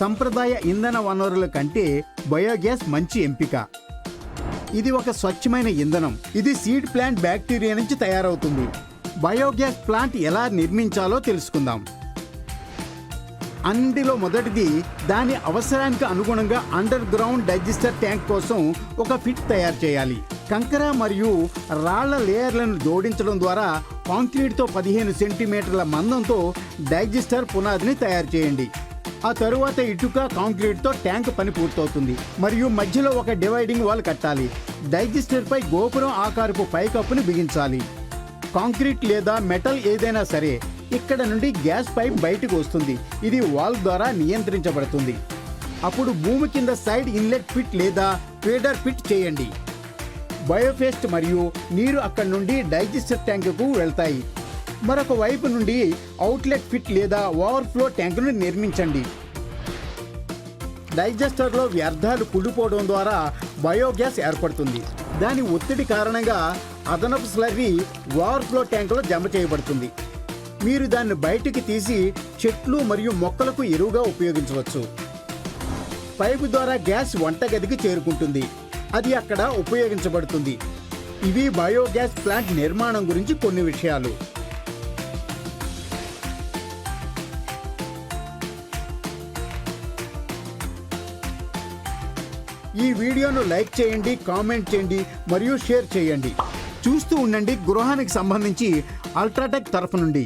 సంప్రదాయ ఇంధన వనరుల కంటే బయోగ్యాస్ మంచి ఎంపిక. ఇది ఒక స్వచ్ఛమైన ఇంధనం. ఇది సీడ్ ప్లాంట్ బ్యాక్టీరియా నుంచి తయారవుతుంది. బయోగ్యాస్ ప్లాంట్ ఎలా నిర్మించాలో తెలుసుకుందాం. అన్నిటిలో మొదటిది దాని అవసరానికి అనుగుణంగా అండర్ గ్రౌండ్ డైజెస్టర్ ట్యాంక్ కోసం ఒక ఫిట్ తయారు చేయాలి. కంకర మరియు రాళ్ళ లేయర్లను జోడించడం ద్వారా కాంక్రీట్తో పదిహేను సెంటీమీటర్ల మందంతో డైజెస్టర్ పునాదిని తయారు చేయండి. ఆ తరువాత ఇటుక కాంక్రీట్తో ట్యాంక్ పని పూర్తవుతుంది. మరియు మధ్యలో ఒక డివైడింగ్ వాల్ కట్టాలి. డైజెస్టర్ పై గోపురం ఆకారపు పైకప్పును బిగించాలి. కాంక్రీట్ లేదా మెటల్ ఏదైనా సరే ఇక్కడ నుండి గ్యాస్ పైప్ బయటకు వస్తుంది. ఇది వాల్ ద్వారా నియంత్రించబడుతుంది. అప్పుడు భూమి కింద సైడ్ ఇన్లెట్ పిట్ లేదా ఫీడర్ పిట్ చేయండి. బయోఫేస్ట్ మరియు నీరు అక్కడి నుండి డైజెస్టర్ ట్యాంకుకు వెళ్తాయి. మరొక వైపు నుండి అవుట్లెట్ ఫిట్ లేదా ఓవర్ఫ్లో ట్యాంకును నిర్మించండి. డైజెస్టర్లో వ్యర్థాలు కుడిపోవడం ద్వారా బయోగ్యాస్ ఏర్పడుతుంది. దాని ఒత్తిడి కారణంగా అదనపు స్లర్రీ ఓవర్ఫ్లో ట్యాంకులో జమ చేయబడుతుంది. మీరు దాన్ని బయటికి తీసి చెట్లు మరియు మొక్కలకు ఎరువుగా ఉపయోగించవచ్చు. పైపు ద్వారా గ్యాస్ వంటగదికి చేరుకుంటుంది. అది అక్కడ ఉపయోగించబడుతుంది. ఇవి బయోగ్యాస్ ప్లాంట్ నిర్మాణం గురించి కొన్ని విషయాలు. ఈ వీడియోను లైక్ చేయండి కామెంట్ చేయండి మరియు షేర్ చేయండి. చూస్తూ ఉండండి గృహానికి సంబంధించి అల్ట్రాటెక్ తరఫు నుండి.